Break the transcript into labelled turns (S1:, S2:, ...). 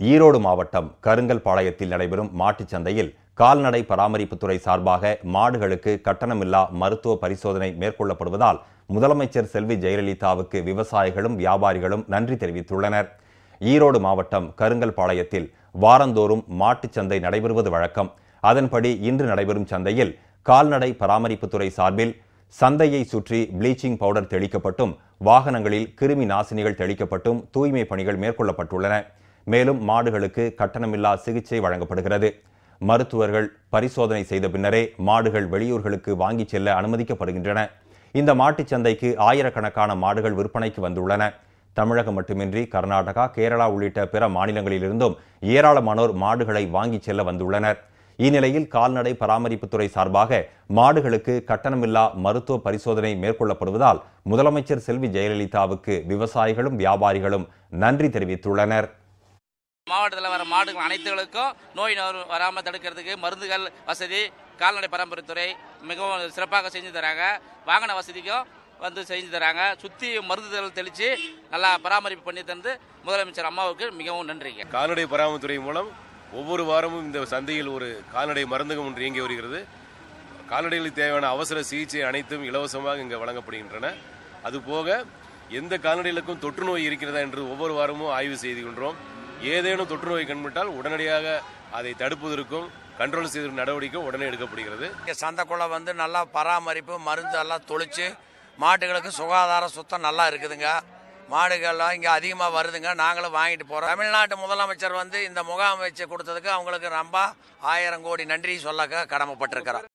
S1: ஈரோடு மாவட்டம் கருங்கல்பாளையத்தில் நடைபெறும் மாட்டுச் சந்தையில் கால்நடை பராமரிப்புத்துறை சார்பாக மாடுகளுக்கு கட்டணமில்லா மருத்துவ பரிசோதனை மேற்கொள்ளப்படுவதால் முதலமைச்சர் செல்வி ஜெயலலிதாவுக்கு விவசாயிகளும் வியாபாரிகளும் நன்றி தெரிவித்துள்ளனர். ஈரோடு மாவட்டம் கருங்கல்பாளையத்தில் வாரந்தோறும் மாட்டுச் சந்தை நடைபெறுவது வழக்கம். அதன்படி இன்று நடைபெறும் சந்தையில் கால்நடை பராமரிப்புத்துறை சார்பில் சந்தையை சுற்றி ப்ளீச்சிங் பவுடர் தெளிக்கப்பட்டும் வாகனங்களில் கிருமி நாசினிகள் தெளிக்கப்பட்டும் தூய்மை பணிகள் மேற்கொள்ளப்பட்டுள்ளன. மேலும் மாடுகளுக்கு கட்டணமில்லா சிகிச்சை வழங்கப்படுகிறது. மருத்துவர்கள் பரிசோதனை செய்த பின்னரே மாடுகள் வெளியூர்களுக்கு வாங்கிச் செல்ல அனுமதிக்கப்படுகின்றன. இந்த மாட்டுச் சந்தைக்கு ஆயிரக்கணக்கான மாடுகள் விற்பனைக்கு வந்துள்ளன. தமிழகம் மட்டுமின்றி கர்நாடகா கேரளா உள்ளிட்ட பிற மாநிலங்களிலிருந்தும் ஏராளமானோர் மாடுகளை வாங்கிச் செல்ல வந்துள்ளனர். இந்நிலையில் கால்நடை பராமரிப்புத்துறை சார்பாக மாடுகளுக்கு கட்டணமில்லா மருத்துவ பரிசோதனை மேற்கொள்ளப்படுவதால் முதலமைச்சர் செல்வி ஜெயலலிதாவுக்கு விவசாயிகளும் வியாபாரிகளும் நன்றி தெரிவித்துள்ளனர்.
S2: மாவட்டத்தில் வர மாடுகள் அனைத்துகளுக்கும் நோய் வராமல் தடுக்கிறதுக்கு மருந்துகள் வசதி கால்நடை பராமரித்துறை மிகவும் சிறப்பாக செஞ்சு தராங்க. வாகன வசதிக்கும் வந்து செஞ்சு தராங்க. சுற்றி மருந்துகள் தெளித்து நல்லா பராமரிப்பு பண்ணி தந்து முதலமைச்சர் அம்மாவுக்கு மிகவும் நன்றிங்க.
S3: கால்நடை பராமரித்துறை மூலம் ஒவ்வொரு வாரமும் இந்த சந்தையில் ஒரு கால்நடை மருந்தகம் ஒன்று இயங்கி வருகிறது. கால்நடைகளுக்கு தேவையான அவசர சிகிச்சை அனைத்தும் இலவசமாக இங்கே வழங்கப்படுகின்றன. அதுபோக எந்த கால்நடைகளுக்கும் தொற்று நோய் இருக்கிறதா என்று ஒவ்வொரு வாரமும் ஆய்வு செய்துகின்றோம் ஏதேனும் தொற்று நோய் கண்பட்டால் உடனடியாக அதை தடுப்பதற்கும் கண்ட்ரோல் செய்த நடவடிக்கை உடனே எடுக்கப்படுகிறது.
S4: சந்தைக்குள்ள வந்து நல்லா பராமரிப்பு மருந்து எல்லாம் தொளிச்சு மாட்டுகளுக்கு சுகாதார சுத்தம் நல்லா இருக்குதுங்க. மாடுகள்லாம் இங்கே அதிகமாக வருதுங்க. நாங்களும் வாங்கிட்டு போகிறோம் தமிழ்நாட்டு முதலமைச்சர் வந்து இந்த முகாம் வச்சு கொடுத்ததுக்கு அவங்களுக்கு ரொம்ப ஆயிரம் கோடி நன்றி சொல்ல கடமைப்பட்டிருக்கிறோம்